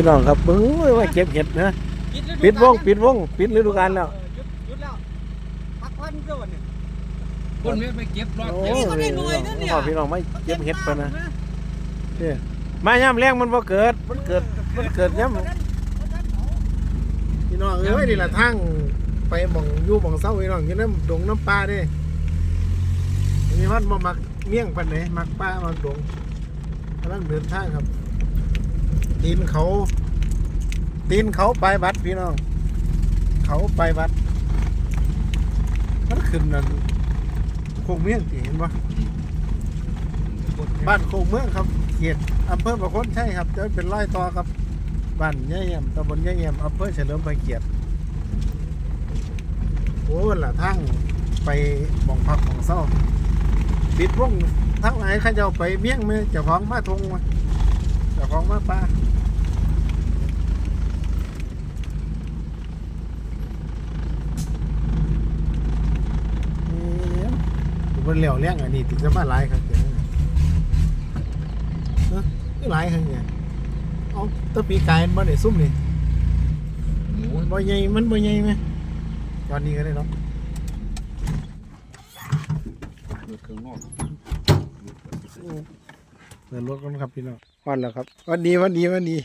พี่น้องครับเบิ้งว่าเก็บเห็ดนะฤปิดวงกาลปิดวงปิดฤดูกาลแล้วเออหยุดหยุดแล้วพักพันเจ้าวันนี้คนไม่ไปเก็บรอบโอ้เก็บก็ได้หน่วยนะเนี่ยพ่อพี่น้องไม่เก็บเห็ดปะนะเนี่ยมาย่ำแรงมันบ่เกิดมันเกิดมันเกิดย่ำพี่น้องเอ้ยนี่แหละทางไปหม่องอยู่หม่องเศร้าพี่น้องอยู่น้ำดงน้ำปลาเด้มีมันบ่มักเมี่ยงปันไหนมักปลามักดงกำลังเดินทางครับ ตีนเขา ตีนเขาไปบัดพี่น้อง เขาไปบัด มันขึ้นนั่นโคงเมี่ยงสิเห็นปะบ้านโคงเมืองครับเขตอำเภอประคนใช่ครับ จะเป็นร้อยต่อครับบ้านย่าเยี่ยมตำบลย่าเยี่ยมอำเภอเฉลิมพระเกียรติโอ้ละทั้งไปหมองพักของเศร้าปิดวงทั้งไหนข้าเจ้าไปเมี่ยงมือเจ้าของมาทงมาเจ้าของมาป้า เอ๊ะบ นเหลียวเลี้ยงอันนี้ติดจะมาหลายครับเดี๋ยวนี้เอ้อคือหลายครับเนี่ยเอาแตัวปีกายมันบ่ได้ซุ่มนี่หมูบ่ใหญ่มันบ่ใหญ่ไหมตอนนี้ก็ได้เนาะอยู่ข้างนอกเดินรถกันครับพี่น้องวันแล้วครับ วันดีวันดีวันดี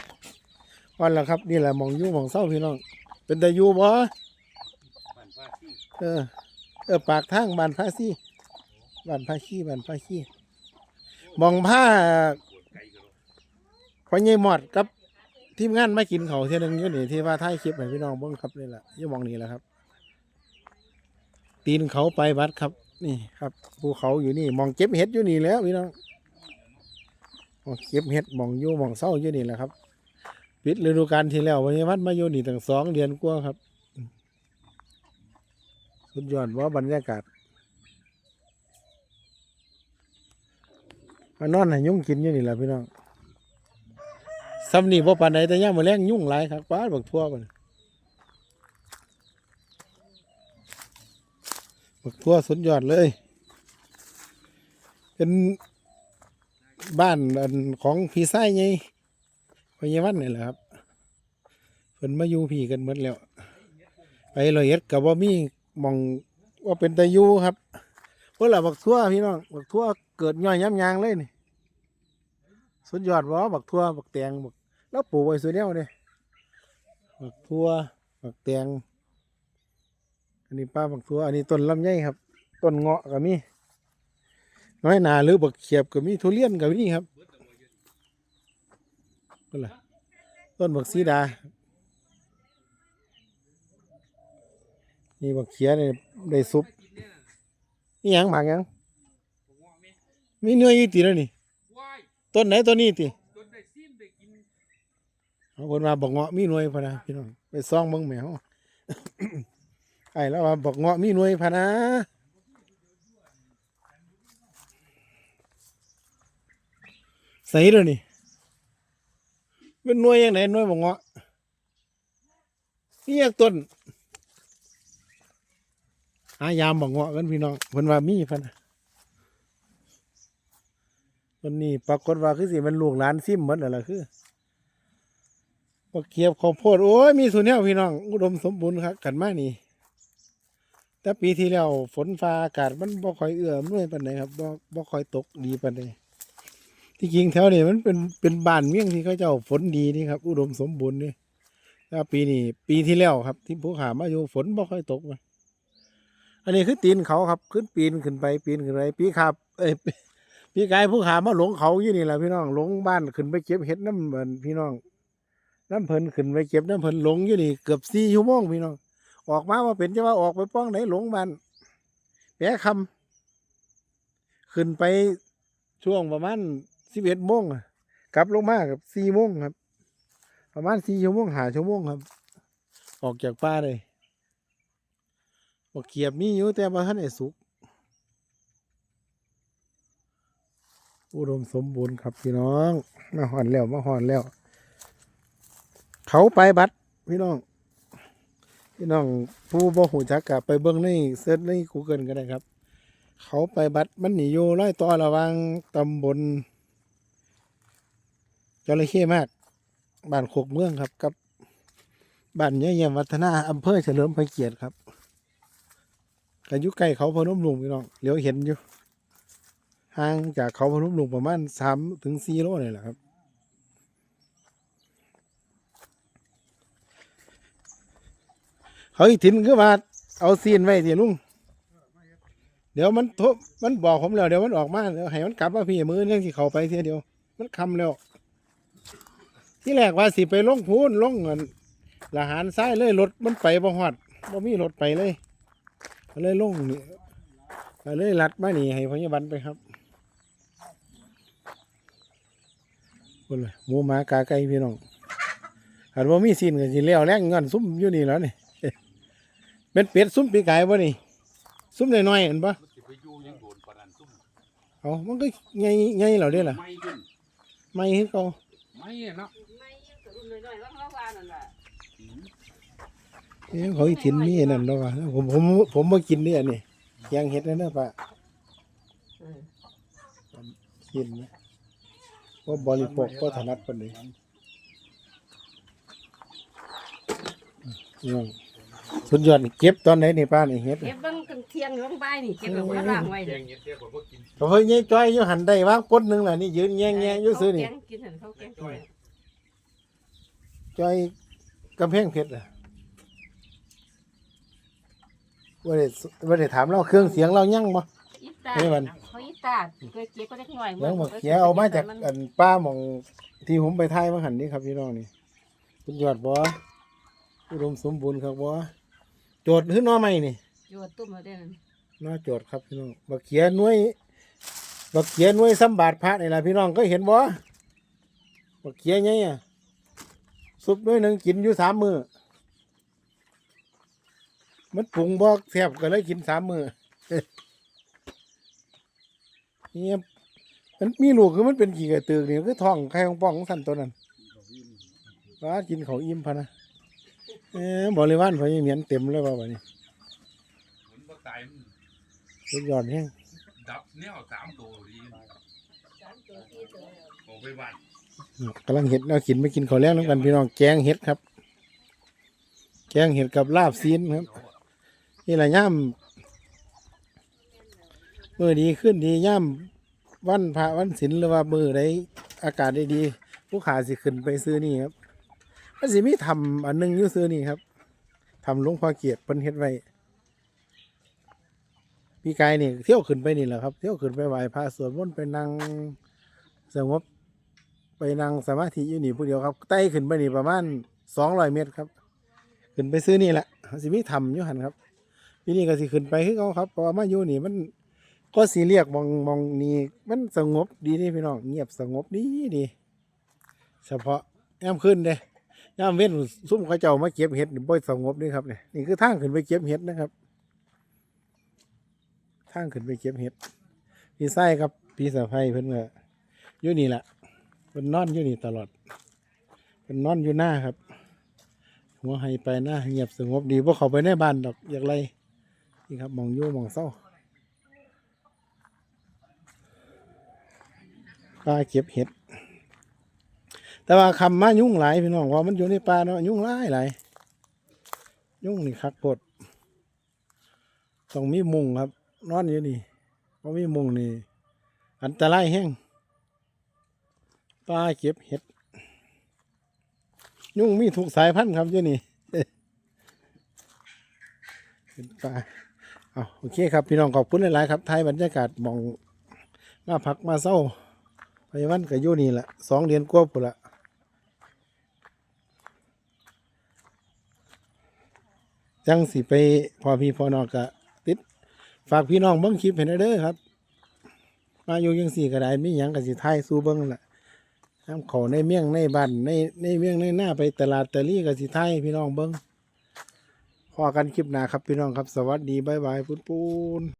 วันแล้วครับ นี่แหละหมองอยู่หมองเศร้าพี่น้อง เป็นตาอยู่บ่เออเออปากทางบ้านพาซี่ บ้านพาขี้บ้านพาขี้มองผ้าพอใหญ่หมอดกับทีมงานมากินเขาเที่ยหนึงอยู่นี่ที่ว่าท้ายคลิปให้พี่น้องเบิ่งครับนี่แหละยี่มองนี่แหละครับ ตีนเขาไปวัดครับ นี่ครับภูเขาอยู่นี่มองเก็บเห็ดอยู่นี่แล้วพี่น้องมองเก็บเห็ดมองอยู่มองเศร้าอยู่นี่แหละครับปิดฤดูกาลที่แล้ววันนี้วัดมาอยู่นี่ตั้งสองเดือนกว่าครับ สุดยอดว่าบรรยากาศ มานอนให้ยุ่งกินอยู่นี่แหละพี่น้องซ้ำนี่บ่ปานใดแต่ย่ามมาแรงยุ่งหลายครับป้าบักทั่วมันบักทั่วสุดยอดเลย เป็นบ้านอันของพี่ไส้ไงพญาวันนี่แหละครับเพิ่นมาอยู่พี่กันหมดแล้ว ไปลอยเอ็ดกับว่ามีมองว่าเป็นตะยูครับ เพราะละบักทั่วพี่น้องบักทั่วเกิดย่อยย้ำยางเลยนี่สุดยอดวะบักทั่วบักแตงบักแล้วปลูกไว้สวยแนวเนี่ยบักทั่วบักแตงอันนี้ป้าบักทั่วอันนี้ต้นลำไยครับต้นเงาะก็มีน้อยนาหรือบักเขียบก็มีทุเรียนก็มีครับก็ล่ะต้นบักซีดานี่บักเขียเนี่ยได้ซุป นี่ยังหมากยังมีเนื้ออยู่ตีแล้วนี่ต้นไหนต้นนี้ตีบนมได้กินเอาคนมาบอกเงาะมีหน่วยพะนะพี่น้องไปซ่องเบิ่งแหมวไอ้แล้วว่าบอกเงาะมีหน่วยพะนะใส่เลยนี่เป็นหน่วยยังไงหน่วยบอกเงาะนี่ยังต้น หายามบอกเงาะกันพี่น้องเพิ่นว่ามีพะนะต้นนี้ปรากฏว่าคือสิมันลูกหลานซิมหมดแล้วล่ะคือบักเกียบข้าวโพดโอ้ยมีส่วนแนวพี่น้อง อุดมสมบูรณ์ครับกันมากนี่แต่ปีที่แล้วฝนฟ้าอากาศมันบ่ค่อยเอื้อมด้วยปานใดครับบ่บ่ค่อยตกดีปานใดที่จริงแถวนี้มันเป็นเป็นบ้านเมี่ยงที่เขาเจ้าฝนดีนี่ครับ อุดมสมบูรณ์นี่ถ้าปีนี้ปีที่แล้วครับ ที่ภูขามาอยู่ฝนบ่ค่อยตกมา อันนี้คือตีนเขาครับขึ้นปีนขึ้นไปปีนขึ้นไปปีขาบเอ้ยปีกายภูขามาหลงเขาอยู่นี่แหละพี่น้องหลงบ้านขึ้นไปเก็บเห็ดน้ำเหมือนพี่น้องน้ำเพลินขึ้นไปเก็บน้ำเพลินหลงอยู่นี่เกือบสี่ชั่วโมงพี่น้อง ออกมาว่าเป็นจะว่าออกไปป้องไหนหลงบ้านแปะคำขึ้นไปช่วงประมาณสิบเอ็ดโมงกลับลงมากับสี่โมงครับ ประมาณสี่ชั่วโมงหาชั่วโมงครับ ออกจากป่าเลย บอกเกียบมีอยู่แต่ว่าท่านไอ้สุก อุดมสมบูรณ์ครับพี่น้อง มาหอนแล้วมาหอนแล้ว เขาไปบัดพี่น้อง พี่น้องผู้บ่หูจักกะไปเบิ่งในเซิร์ชใน Google ก็ได้ครับ เขาไปบัดมันหนีอยู่ร้อยต่อระวังตำบลจระเข้มาก บ้านโคกเมืองครับกับบ้านเยี่ยมวัฒนาอำเภอเฉลิมพระเกียรติครับ ก็อยู่ใกล้เขาพนมลุงพี่น้องเดี๋ยวเห็นอยู่ห่างจากเขาพนมลุงประมาณสามถึงสี่โลเลยแหละครับเขาอีถิ่นคือว่าเอาซีนไว้ทีลุงเดี๋ยวมันทรมันบอกผมแล้วเดี๋ยวมันออกมาเดี๋ยวให้มันกลับมาพี่มือเรื่องที่เขาไปเสียเดียว มันคำแล้ว ที่แรกว่าสิไปลงพูนลงเงินละหารซ้ายเลยรถมันไปบ่ฮอดบ่มีรถไปเลย ก็เลยลงนี่ก็เลยลัดมานี่ให้พยาบาลไปครับคนเลยหมูหมากาไก่พี่น้องหันว่ามีซีนกันสิเลี้ยวแรงเงินซุ่มอยู่นี่แล้วนี่เป็นเป็ดซุ่มปีกไก่บ่นี่ซุ่มน้อยๆเห็นปะมันสิไปอยู่ยังโดนปานนั้นซุ่มเอามันก็ไงไงเหล่าเด้ล่ะไม่ขึ้นไม่ให้เขาไม่เนาะ เขาว่านั่นแหละอืมเอ้ยเขาอีถิ่นมีอันนั่นแล้วว่ะผมผมผมมากินเนี่ยนี่แกงเห็ดนั่นนะปะกินนะเพราะบริโภคก็ถนัดปานนี้อืมสุดยอดนี่เก็บตอนไหนนี่ป้านี่เห็ดเก็บเบังกันเที่ยงลงใบนี่เก็บแบบว่าล่างไว้แกเด้งเห็ดเตี้ยผมก็กินเขาเฮ้ยยายจ้อยอยู่หันได้วางปดหนึงล่ะนี่ยืนแง่แง่อยู่ซื้อนี่เขาแกงกินเห็นเขาแกงกิน จ้อยกำแพงเพชรอะ ว่าได้ว่าได้ถามเราเครื่องเสียงเรายั่งบ่ อีตาเฮ้ยมัน เขาอีตาเคยเก็บก็เล็กน้อยเดี๋ยวมาเขียเอามาจากอันป้าหมองที่ผมไปไทยมาหันนี่ครับพี่น้องนี่คุณยอดบ่อุดมสมบูรณ์ครับบ่โจทย์ขึ้นน้อใหม่นี่อยู่ตุ้มมาได้นั่นน้อโจทย์ครับพี่น้องบักเขียหน่วยบักเขียหน่วยสัมบาทพระนี่ล่ะพี่น้องก็เห็นบ่บักเขียไงอะซุปหน่วยหนึ่งกินอยู่สามมือ มันปรุงบ่แซ่บก็เลยกินสามมือเนี่ยมันมีลูกคือมันเป็นกี่กระตือกนี่คือท้องไข่ของป้องของสันตัวนั้นว่ากินเขาวอิ่มพะนะเอ๊ะบริวารพอยังเหมียนเต็มเลยว่าแบบนี้มันบ่ตายมันสุดยอดแห้งดับแนวสามตัวดีออกไปบ้านกำลังเห็ดเรากินไม่กินข้าวแรงน้ำกันพี่น้องแกงเห็ดครับ แกงเห็ดกับลาบซีนครับ นี่แหละย่ำมือดีขึ้นดีย่ำวันพระวันศิลหรือว่ามือใดอากาศได้ดีผู้ขาสิขึ้นไปซื้อนี่ครับมันสิมีทำอันหนึงอยู่ซื้อนี่ครับทำหลวงพ่อเกียรติเพิ่นเฮ็ดไว้พี่กายนี่เที่ยวขึ้นไปนี่แหละครับ เที่ยวขึ้นไปไหว้พระสวดมนต์ไปนั่งสงบไปนั่งสมาธิอยู่นี่ผู้เดียวครับไต่ขึ้นไปนี่ประมาณสองร้อยเมตรครับ ขึ้นไปซื้อนี่แหละสิมีทำอยู่หันครับ ที่นี่ก็สิขึ้นไปคือเขาครับเพราะว่ามาอยู่นี่มันก็สีเรียกมองมองนี่มันสงบดีนี่พี่น้องเงียบสงบดีดีเฉพาะย่ำขึ้นเด้ย่ำเว้นซุ่มเขาเจ้ามาเก็บเห็ดนี่บ่สงบนี่ครับเนี่ยนี่คือทางขึ้นไปเก็บเห็ดนะครับทางขึ้นไปเก็บเห็ดพี่ไส้ครับพี่สะพ้ายเพิ่นก็อยู่นี่แหละเป็นนอนอยู่นี่ตลอดเป็นนอนอยู่หน้าครับหัวให้ไปหน้าเงียบสงบดีพวกเขาไปในบ้านดอกอย่างไร นี่ครับมองอยู่มองเศร้าปลาเก็บเห็ด แต่ว่าคำมายุ่งหลายพี่น้องว่ามันอยู่ในป่าเนาะยุ่งหลายหลายยุ่งนี่คักปดต้องมีมุงครับ นอนอยู่นี่เพราะมีมุงนี่อันตรายแห้งปลาเก็บเห็ด ยุ่งมีถูกสายพันธุ์ครับเจ้านี่เป็นปลา เอาโอเคครับ พี่น้องขอบคุณหลายๆครับไทยบรรยากาศมองมาพักมาเศร้าไปวันกับยู่นี่แหละสองเดือนกว่าปุละจังสิไปพอพี่พอน้องกะติด ฝากพี่น้องเบิ้งคลิปเห็นเด้อครับ มาอยู่ยังสี่ก็ได้มีหยังกับสิไทยสู้เบิ้งแหละน้ำเขาในเมี่ยงในบ้านในในเมี่ยงในหน้าไปตลาดตะลี่กับสิไทยพี่น้องเบิ้ง พอกันคลิปหน้าครับพี่น้องครับสวัสดีบายบายปุ้นปูน